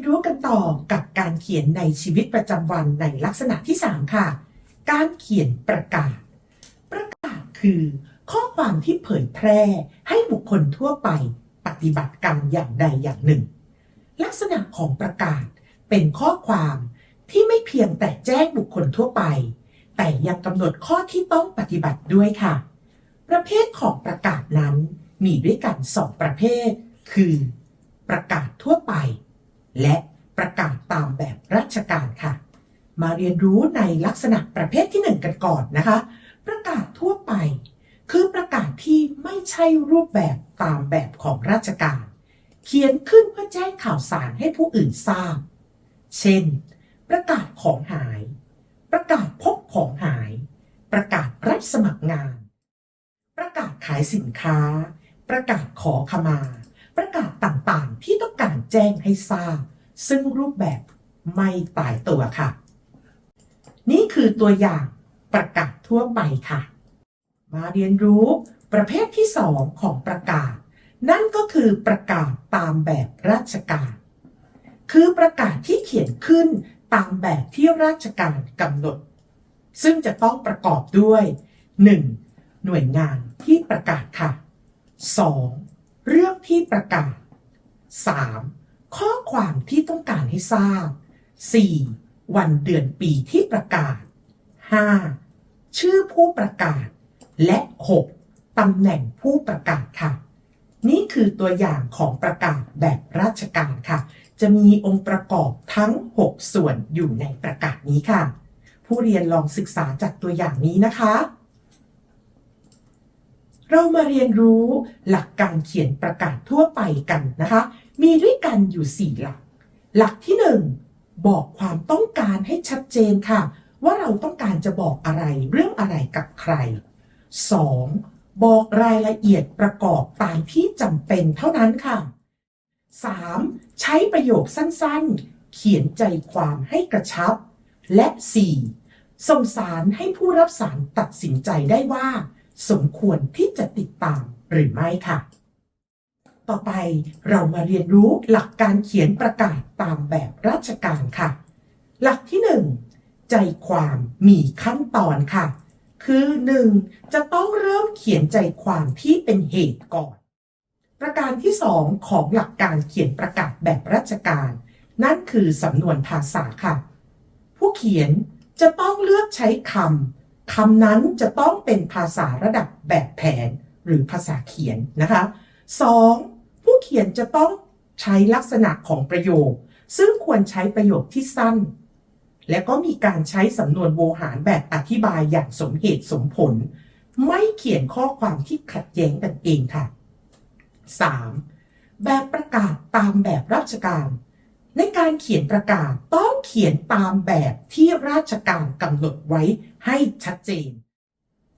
นรู้กันต่อกับการเขียนในชีวิตประจำวันในลักษณะที่ 3 ค่ะ การเขียนประกาศ ประกาศคือ ข้อความที่เผยแพร่ให้บุคคลทั่วไปปฏิบัติกรรมอย่างใดอย่างหนึ่ง ลักษณะของประกาศเป็นข้อความที่ไม่เพียงแต่แจ้งบุคคลทั่วไป แต่ยังกำหนดข้อที่ต้องปฏิบัติด้วยค่ะ ประเภทของประกาศนั้นมีด้วยกันสองประเภท คือ ประกาศทั่วไป และประกาศตามแบบราชการค่ะ มาเรียนรู้ในลักษณะประเภทที่หนึ่งกันก่อนนะคะ ประกาศทั่วไป คือประกาศที่ไม่ใช่รูปแบบตามแบบของราชการ เขียนขึ้นเพื่อแจ้งข่าวสารให้ผู้อื่นทราบ เช่น ประกาศของหาย ประกาศพบของหาย ประกาศรับสมัครงาน ประกาศขายสินค้า ประกาศขอขมา ประกาศต่างๆ ที่ต้องการแจ้งให้ทราบ ซึ่งรูปแบบไม่ตายตัวค่ะ นี่คือตัวอย่างประกาศทั่วไปค่ะ มาเรียนรู้ประเภทที่สองของประกาศ นั่นก็คือประกาศตามแบบราชการ คือประกาศที่เขียนขึ้นตามแบบที่ราชการกำหนด ซึ่งจะต้องประกอบด้วย 1. หน่วยงานที่ประกาศค่ะ 2. เรื่องที่ประกาศ 3. ข้อความที่ต้องการให้ทราบ 4. วันเดือนปีที่ประกาศ 5. ชื่อผู้ประกาศ และ 6. ตำแหน่งผู้ประกาศค่ะ นี่คือตัวอย่างของประกาศแบบราชการค่ะ จะมีองค์ประกอบทั้ง 6 ส่วนอยู่ในประกาศนี้ค่ะ ผู้เรียนลองศึกษาจากตัวอย่างนี้นะคะ เรามาเรียนรู้หลักการเขียนประกาศทั่วไปกันนะคะ มีด้วยกันอยู่ 4 หลัก หลักที่ 1 บอกความต้องการให้ชัดเจนค่ะ ว่าเราต้องการจะบอกอะไรเรื่องอะไรกับใคร 2. บอกรายละเอียดประกอบตามที่จำเป็นเท่านั้นค่ะ 3. ใช้ประโยคสั้นๆ เขียนใจความให้กระชับ และ 4. ส่งสารให้ผู้รับสารตัดสินใจได้ว่า สมควรที่จะติดตามหรือไม่ค่ะ ต่อไปเรามาเรียนรู้หลักการเขียนประกาศตามแบบราชการค่ะ หลักที่ 1 ใจความมีขั้นตอนค่ะ คือ 1. จะต้องเริ่มเขียนใจความที่เป็นเหตุก่อน ประการที่ 2 ของหลักการเขียนประกาศแบบราชการ นั่นคือสำนวนภาษาค่ะ ผู้เขียนจะต้องเลือกใช้คำ คำนั้นจะต้องเป็นภาษาระดับแบบแผนหรือภาษาเขียนนะคะ 2. ผู้เขียนจะต้องใช้ลักษณะของประโยค ซึ่งควรใช้ประโยคที่สั้น และก็มีการใช้สำนวนโวหารแบบอธิบายอย่างสมเหตุสมผล ไม่เขียนข้อความที่ขัดแย้งกันเองค่ะ 3. แบบประกาศตามแบบราชการ ในการเขียนประกาศต้องเขียนตามแบบที่ราชการกำหนดไว้ให้ชัดเจน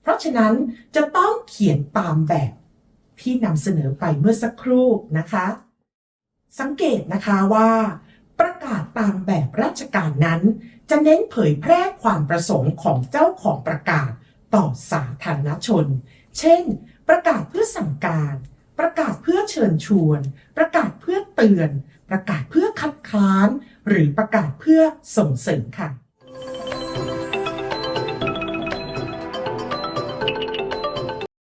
เพราะฉะนั้นจะต้องเขียนตามแบบที่นำเสนอไปเมื่อสักครู่นะคะ สังเกตนะคะว่า ประกาศตามแบบราชการนั้น จะเน้นเผยแพร่ความประสงค์ของเจ้าของประกาศต่อสาธารณชน เช่น ประกาศเพื่อสั่งการ ประกาศเพื่อเชิญชวน ประกาศเพื่อเตือน ประกาศเพื่อคัดค้าน หรือประกาศเพื่อส่งเสริมค่ะ